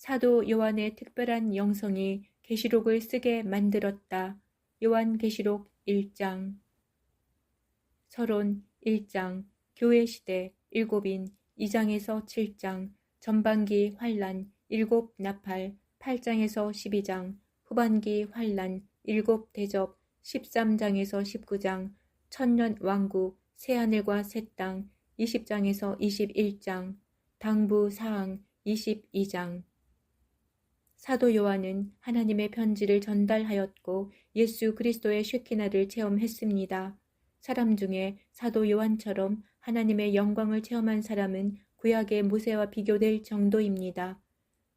사도 요한의 특별한 영성이 계시록을 쓰게 만들었다. 요한 계시록 1장. 서론 1장. 교회 시대 7인 2장에서 7장. 전반기 환란 7 나팔 8장에서 12장. 후반기 환란 7 대접 13장에서 19장. 천년 왕국 새하늘과 새 땅 20장에서 21장. 당부 사항 22장 사도 요한은 하나님의 편지를 전달하였고 예수 그리스도의 쉐키나를 체험했습니다. 사람 중에 사도 요한처럼 하나님의 영광을 체험한 사람은 구약의 모세와 비교될 정도입니다.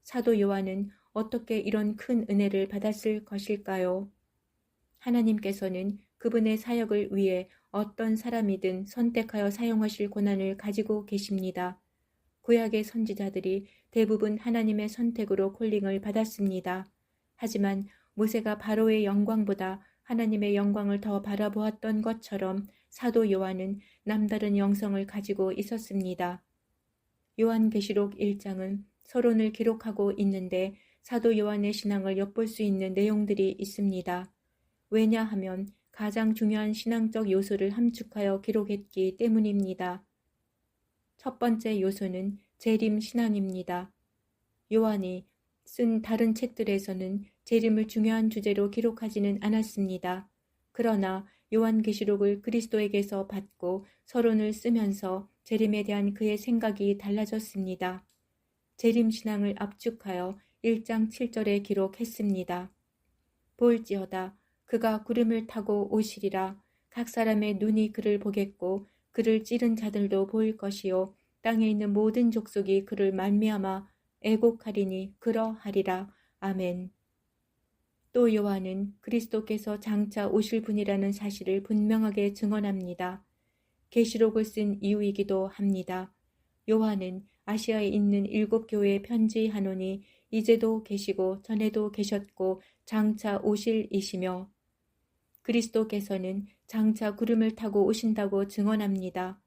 사도 요한은 어떻게 이런 큰 은혜를 받았을 것일까요? 하나님께서는 그분의 사역을 위해 어떤 사람이든 선택하여 사용하실 권한을 가지고 계십니다. 구약의 선지자들이 대부분 하나님의 선택으로 콜링을 받았습니다. 하지만 모세가 바로의 영광보다 하나님의 영광을 더 바라보았던 것처럼 사도 요한은 남다른 영성을 가지고 있었습니다. 요한계시록 1장은 서론을 기록하고 있는데 사도 요한의 신앙을 엿볼 수 있는 내용들이 있습니다. 왜냐하면 가장 중요한 신앙적 요소를 함축하여 기록했기 때문입니다. 첫 번째 요소는 재림 신앙입니다. 요한이 쓴 다른 책들에서는 재림을 중요한 주제로 기록하지는 않았습니다. 그러나 요한계시록을 그리스도에게서 받고 서론을 쓰면서 재림에 대한 그의 생각이 달라졌습니다. 재림 신앙을 압축하여 1장 7절에 기록했습니다. 볼지어다 그가 구름을 타고 오시리라 각 사람의 눈이 그를 보겠고 그를 찌른 자들도 보일 것이요 땅에 있는 모든 족속이 그를 말미암아 애곡하리니 그러하리라 아멘. 또 요한은 그리스도께서 장차 오실 분이라는 사실을 분명하게 증언합니다. 계시록을 쓴 이유이기도 합니다. 요한은 아시아에 있는 일곱 교회에 편지하노니 이제도 계시고 전에도 계셨고 장차 오실 이시며 그리스도께서는 장차 구름을 타고 오신다고 증언합니다.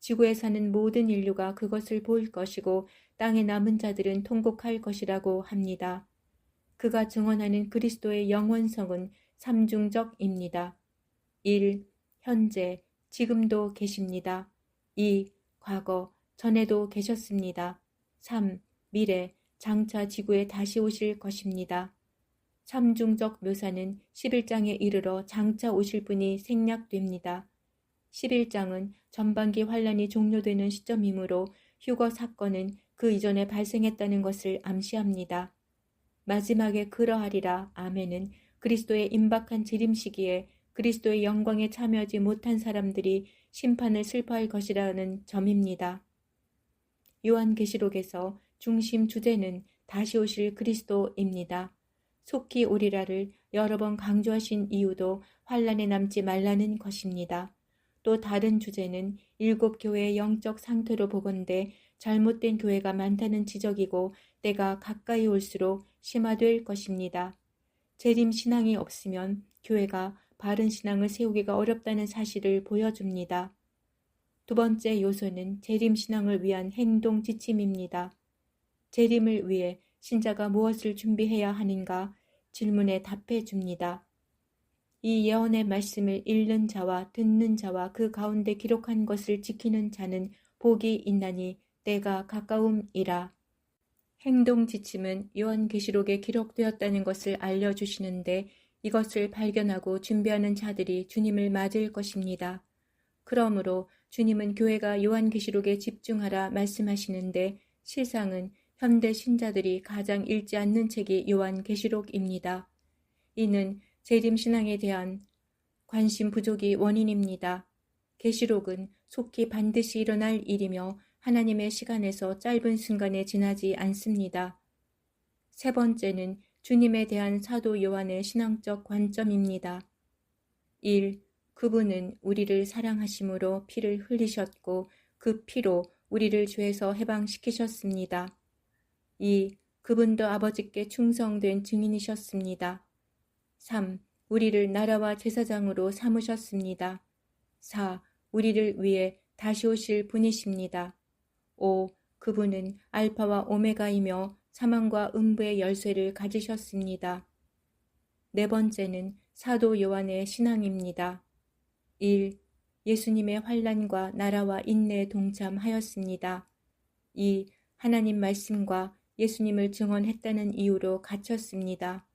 지구에 사는 모든 인류가 그것을 볼 것이고 땅에 남은 자들은 통곡할 것이라고 합니다. 그가 증언하는 그리스도의 영원성은 삼중적입니다. 1. 현재, 지금도 계십니다. 2. 과거, 전에도 계셨습니다. 3. 미래, 장차 지구에 다시 오실 것입니다. 삼중적 묘사는 11장에 이르러 장차 오실 분이 생략됩니다. 11장은 전반기 환란이 종료되는 시점이므로 휴거 사건은 그 이전에 발생했다는 것을 암시합니다. 마지막에 그러하리라 아멘은 그리스도의 임박한 재림 시기에 그리스도의 영광에 참여하지 못한 사람들이 심판을 슬퍼할 것이라는 점입니다. 요한계시록에서 중심 주제는 다시 오실 그리스도입니다. 속히 오리라를 여러 번 강조하신 이유도 환란에 남지 말라는 것입니다. 또 다른 주제는 일곱 교회의 영적 상태로 보건대 잘못된 교회가 많다는 지적이고 때가 가까이 올수록 심화될 것입니다. 재림 신앙이 없으면 교회가 바른 신앙을 세우기가 어렵다는 사실을 보여줍니다. 두 번째 요소는 재림 신앙을 위한 행동 지침입니다. 재림을 위해 신자가 무엇을 준비해야 하는가 질문에 답해 줍니다. 이 예언의 말씀을 읽는 자와 듣는 자와 그 가운데 기록한 것을 지키는 자는 복이 있나니 때가 가까움이라. 행동 지침은 요한계시록에 기록되었다는 것을 알려주시는데 이것을 발견하고 준비하는 자들이 주님을 맞을 것입니다. 그러므로 주님은 교회가 요한계시록에 집중하라 말씀하시는데 실상은 현대 신자들이 가장 읽지 않는 책이 요한계시록입니다. 이는 재림신앙에 대한 관심 부족이 원인입니다. 계시록은 속히 반드시 일어날 일이며 하나님의 시간에서 짧은 순간에 지나지 않습니다. 세 번째는 주님에 대한 사도 요한의 신앙적 관점입니다. 1. 그분은 우리를 사랑하심으로 피를 흘리셨고 그 피로 우리를 죄에서 해방시키셨습니다. 2. 그분도 아버지께 충성된 증인이셨습니다. 3. 우리를 나라와 제사장으로 삼으셨습니다. 4. 우리를 위해 다시 오실 분이십니다. 5. 그분은 알파와 오메가이며 사망과 음부의 열쇠를 가지셨습니다. 네 번째는 사도 요한의 신앙입니다. 1. 예수님의 환란과 나라와 인내에 동참하였습니다. 2. 하나님 말씀과 예수님을 증언했다는 이유로 갇혔습니다.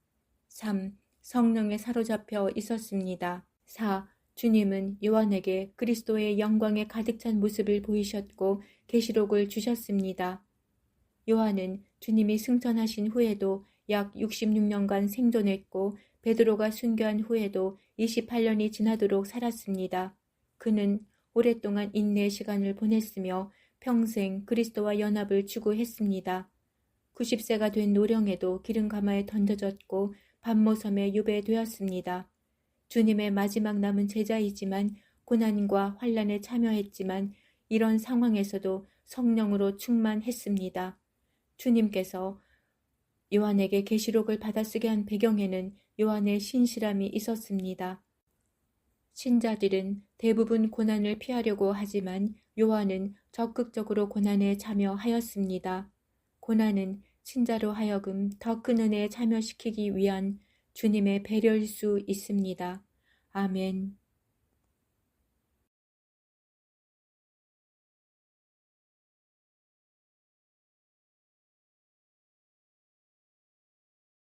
3. 성령에 사로잡혀 있었습니다. 4. 주님은 요한에게 그리스도의 영광에 가득 찬 모습을 보이셨고 계시록을 주셨습니다. 요한은 주님이 승천하신 후에도 약 66년간 생존했고 베드로가 순교한 후에도 28년이 지나도록 살았습니다. 그는 오랫동안 인내의 시간을 보냈으며 평생 그리스도와 연합을 추구했습니다. 90세가 된 노령에도 기름 가마에 던져졌고 반모섬에 유배되었습니다. 주님의 마지막 남은 제자이지만 고난과 환란에 참여했지만 이런 상황에서도 성령으로 충만했습니다. 주님께서 요한에게 계시록을 받아쓰게 한 배경에는 요한의 신실함이 있었습니다. 신자들은 대부분 고난을 피하려고 하지만 요한은 적극적으로 고난에 참여하였습니다. 고난은 신자로 하여금 더 큰 은혜에 참여시키기 위한 주님의 배려일 수 있습니다. 아멘.